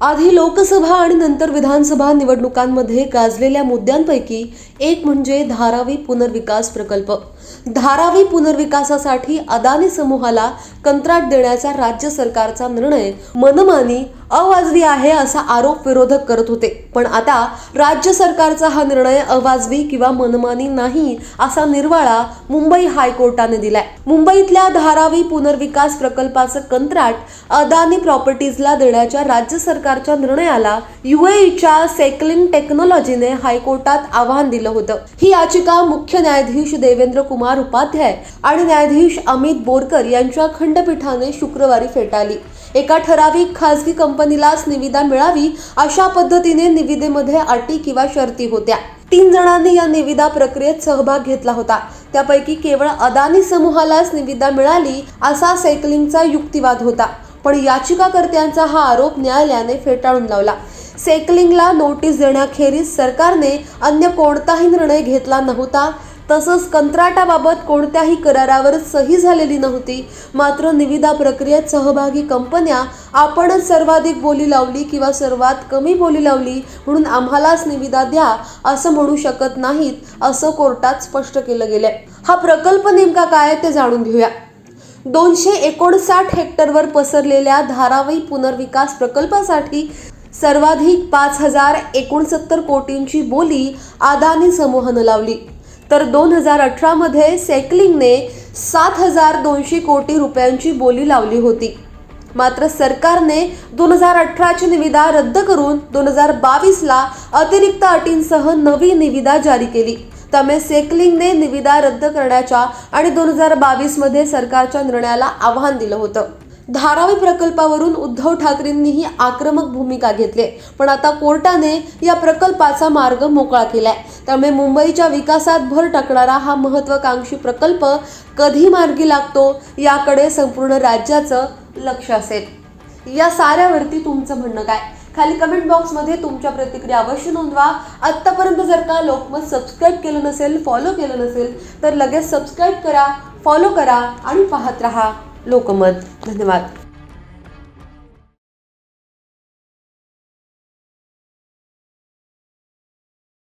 आधी लोकसभा आणि नंतर विधानसभा निवडणुकांमध्ये गाजलेल्या मुद्द्यांपैकी एक म्हणजे धारावी पुनर्विकास प्रकल्प. धारावी पुनर्विकासासाठी अदानी समूहाला कंत्राट देण्याचा राज्य सरकारचा निर्णय मनमानी अवाजवी आहे असा आरोप विरोधक करत होते. पण आता राज्य सरकारचा हा निर्णय अवाजवी किंवा मनमानी नाही असा निर्वाळा मुंबई हायकोर्टाने दिलाय. मुंबईतल्या धारावी पुनर्विकास प्रकल्पाचं कंत्राट अदानी प्रॉपर्टीजला देण्याच्या राज्य सरकारच्या निर्णयाला युएईच्या सेकलिंग टेक्नॉलॉजीने हायकोर्टात आव्हान दिलं होतं. ही याचिका मुख्य न्यायाधीश देवेंद्र कुमार उपाध्याय आणि न्यायाधीश अमित बोरकर यांच्या खंड खंडपीठाने शुक्रवारी फेटाळली. एका ठराविक खासगी कंपनीलाच निविदा मिळावी अशा पद्धतीने निविदेमध्ये अटी किंवा शर्ती होत्या. तीन जणांनी या निविदा प्रक्रियेत सहभाग घेतला होता. त्यापैकी केवळ अदानी समूहालाच निविदा मिळाली असा सायकलिंगचा युक्तिवाद होता. पण याचिकाकर्त्यांचा हा आरोप न्यायालयाने फेटाळून लावला. सायकलिंगला नोटीस देण्याखेरीज सरकारने अन्य कोणताही निर्णय घेतला नव्हता तसंच कंत्राटाबाबत कोणत्याही करारावर सही झालेली नव्हती. मात्र निविदा प्रक्रियेत सहभागी कंपन्या आपणच सर्वाधिक बोली लावली किंवा सर्वात कमी बोली लावली म्हणून आम्हालाच निविदा द्या असं म्हणू शकत नाहीत असं कोर्टात स्पष्ट केलं गेलंय. हा प्रकल्प नेमका काय ते जाणून घेऊया. दोनशे एकोणसाठ हेक्टरवर पसरलेल्या धारावी पुनर्विकास प्रकल्पासाठी सर्वाधिक पाच हजार एकोणसत्तर कोटींची बोली अदानी समूहानं लावली. तर दोन हजार अठरामध्ये सेकलिंगने सात हजार दोनशे कोटी रुपयांची बोली लावली होती. मात्र सरकारने दोन हजार अठराची निविदा रद्द करून दोन हजार बावीसला अतिरिक्त अटींसह नवी निविदा जारी केली. त्यामुळे सेकलिंगने निविदा रद्द करण्याच्या आणि दोन हजार बावीसमध्ये सरकारच्या निर्णयाला आव्हान दिलं होतं. धारावी प्रकल्पावरून उद्धव ठाकरेंनीही आक्रमक भूमिका घेतली पण आता कोर्टाने या प्रकल्पाचा मार्ग मोकळा केलाय. त्यामुळे मुंबईच्या विकासात भर टाकणारा हा महत्वाकांक्षी प्रकल्प कधी मार्गी लागतो याकडे संपूर्ण राज्याचं लक्ष असेल. या साऱ्यावरती तुमचं म्हणणं काय? खाली कमेंट बॉक्समध्ये तुमच्या प्रतिक्रिया अवश्य नोंदवा. आत्तापर्यंत जर का लोकमत सबस्क्राईब केलं नसेल फॉलो केलं नसेल तर लगेच सबस्क्राईब करा फॉलो करा आणि पाहत रहा. लोकमत. धन्यवाद.